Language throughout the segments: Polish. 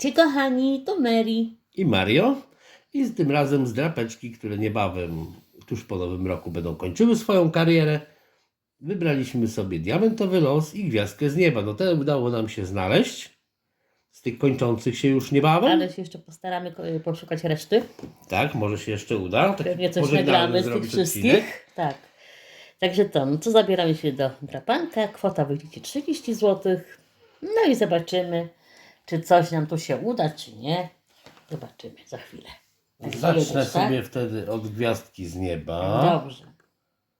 Witajcie kochani, to Mary. i Mario. I z tym razem z drapeczki, które niebawem, tuż po nowym roku, będą kończyły swoją karierę. Wybraliśmy sobie diamentowy los i gwiazdkę z nieba. No ten udało nam się znaleźć. Z tych kończących się już niebawem. Ale się jeszcze postaramy ko- poszukać reszty. Tak, może się jeszcze uda. Taki Pewnie coś nagramy z tych wszystkich. odcinek. Tak. Także to, no to zabieramy się do drapanka. Kwota wyjdzie 30 zł. No i zobaczymy, czy coś nam tu się uda, czy nie. Zobaczymy za chwilę. Tak, Zacznę tak? sobie wtedy od gwiazdki z nieba. Dobrze.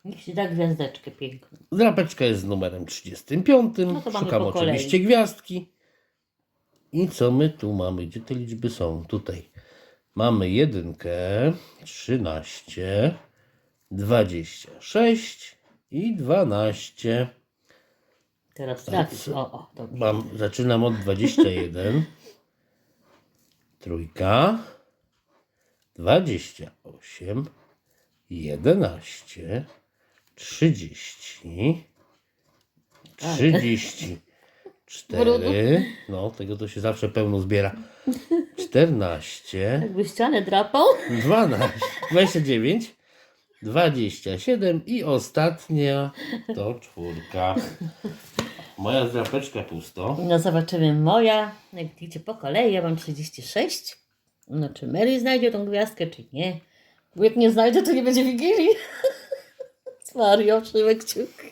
Niech się da gwiazdeczkę piękną. Drapeczka jest z numerem 35. No to mamy Szukam po kolei. oczywiście gwiazdki. I co my tu mamy? Gdzie te liczby są? Tutaj. Mamy jedynkę, 13, 26 i 12. Teraz trafisz. O, o, dobrze. Mam, zaczynam od 21. Trójka. 28. 11. 30. 34. No, tego to się zawsze pełno zbiera. 14. Jakby ścianę drapał. 12. 29. 27 i ostatnia to czwórka. Moja zdrapeczka pusto. No zobaczymy moja. Jak widzicie po kolei, ja mam 36. No czy Mary znajdzie tą gwiazdkę, czy nie. Bo jak nie znajdzie, to nie będzie Wigilii. Mario, trzymaj kciuki.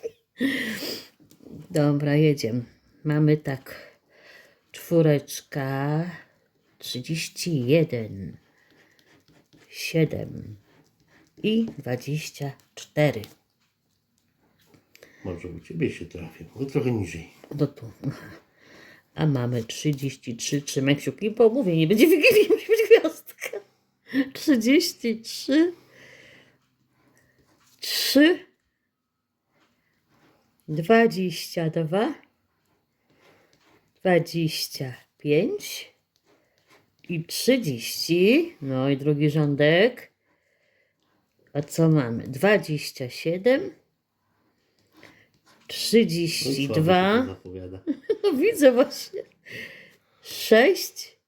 Dobra, jedziemy. Mamy tak. Czwóreczka. 31. 7. I 24. Może u ciebie się trafię, ale trochę niżej. No tu. A mamy 33, trzymaj kciuki, bo mówię, nie będzie Wigilii, musi być gwiazdka. 33, 3, 22, 25 i 30. No i drugi rządek. A co mamy? 27, No i 32. słabo to zapowiada. No widzę właśnie. 6,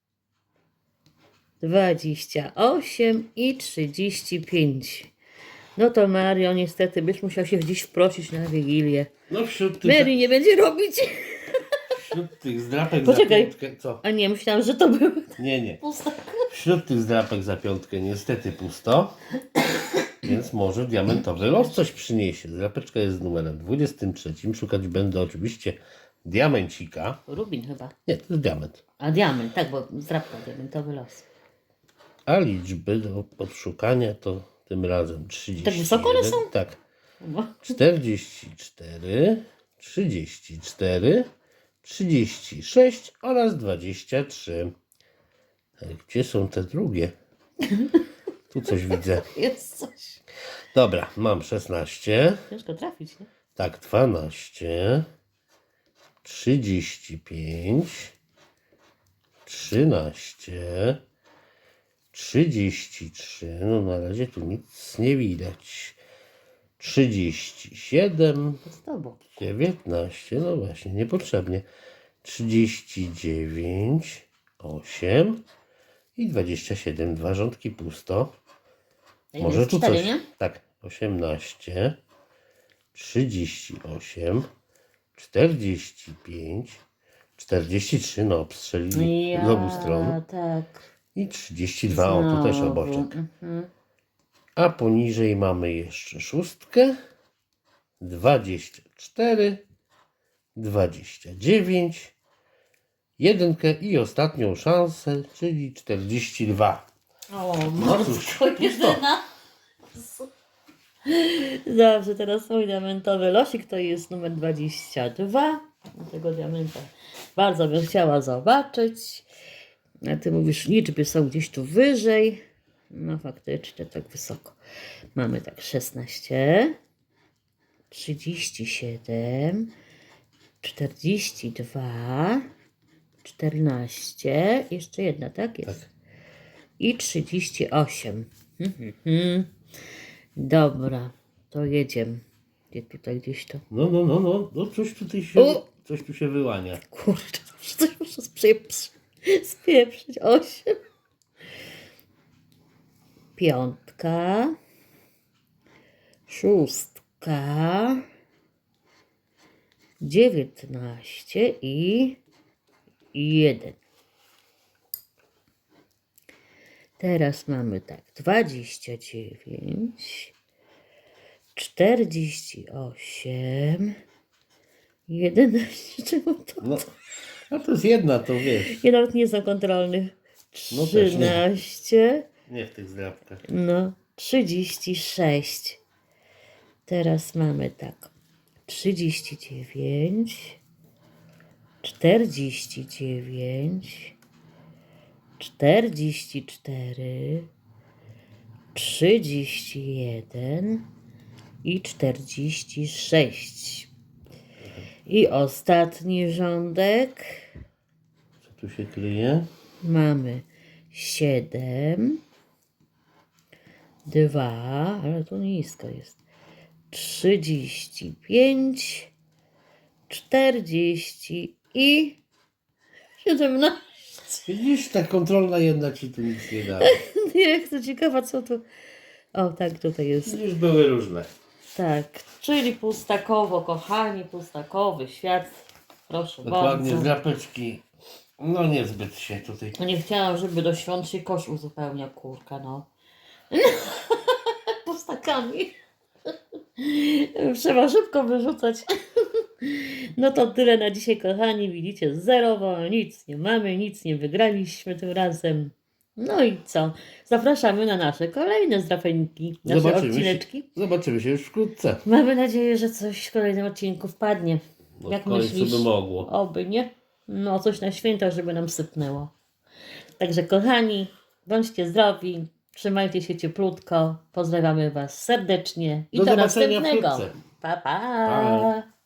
28 i 35. No to Mario, niestety byś musiał się gdzieś wprosić na Wigilię. No wśród tych, Mary nie będzie robić. wśród tych zdrapek Poczekaj. za piątkę... Co? A nie, myślałam, że to był Nie, nie. pusta. Wśród tych zdrapek za piątkę niestety pusto. Więc może diamentowy los coś przyniesie. Zdrapeczka jest z numerem 23. Szukać będę oczywiście diamencika. Rubin chyba. Nie, to jest diament. A diament, tak, bo zdrapka, diamentowy los. A liczby do podszukania to tym razem 30. Tak wysoko one są? Tak. No. 44, 34, 36 oraz 23. E, Gdzie są te drugie? Tu coś widzę. Jest coś. Dobra, mam 16, Ciężko trafić, nie? tak 12, 35, 13, 33, no na razie tu nic nie widać. 37, To z tobą. 19, no właśnie, niepotrzebnie. 39, 8 i 27, dwa rządki pusto. Ile Może tu coś. nie? Tak, 18, 38, 45, 43, no obstrzelili z obu stron. tak. I 32, o tu też Znowu. oboczek. Mhm. A poniżej mamy jeszcze szóstkę, 24, 29, jedynkę i ostatnią szansę, czyli 42. O, pusto. jedyna. Dobrze, teraz mój diamentowy losik to jest numer 22. Tego diamenta bardzo bym chciała zobaczyć. A ty mówisz, liczby są gdzieś tu wyżej. No faktycznie tak wysoko. Mamy tak 16, 37, 42, 14, jeszcze jedna, tak jest? Tak. I 38. Mhm, mhm. Dobra, to jedziemy. Gdzie tutaj gdzieś to? No, no, no, no, no coś tutaj się, O! coś tu się wyłania. Kurczę, coś muszę sprzyjać. Spieprzyć. Osiem. Piątka. Szóstka. Dziewiętnaście i jeden. Teraz mamy tak, dwadzieścia dziewięć, czterdzieści osiem, jedenaście, czemu to? No, a to jest jedna, to wiesz. Ja nawet nie znam kontrolnych. No też nie. Trzynaście, Nie w tych zdrabkach. no, trzydzieści sześć. Teraz mamy tak, trzydzieści dziewięć, czterdzieści czterdzieści cztery, trzydzieści jeden i czterdzieści sześć. I ostatni rządek. Co tu się kryje? Mamy 7, 2, ale to nisko jest. 35, 40 i 17. Widzisz, ta kontrolna jedna ci tu nic nie dała. Nie, chcę ciekawa co tu. O, tak, tutaj jest. Już były różne. Tak, czyli pustakowo, kochani, pustakowy świat. Proszę Dokładnie, bardzo. zdrapeczki. No niezbyt się tutaj. No nie chciałam, żeby do świąt się kosz uzupełniał, kurka, no. Pustakami. Trzeba szybko wyrzucać. No to tyle na dzisiaj, kochani. Widzicie, zerowo, nic nie mamy, nic nie wygraliśmy tym razem. No i co? Zapraszamy na nasze kolejne zdrapęki, nasze Zobaczymy się. odcineczki. Zobaczymy się już wkrótce. Mamy nadzieję, że coś w kolejnym odcinku wpadnie. No Jak w końcu myślisz? by mogło. Oby nie. No, coś na święta, żeby nam sypnęło. Także, kochani, bądźcie zdrowi, trzymajcie się cieplutko. Pozdrawiamy Was serdecznie i Do do, następnego. pa. pa. Pa.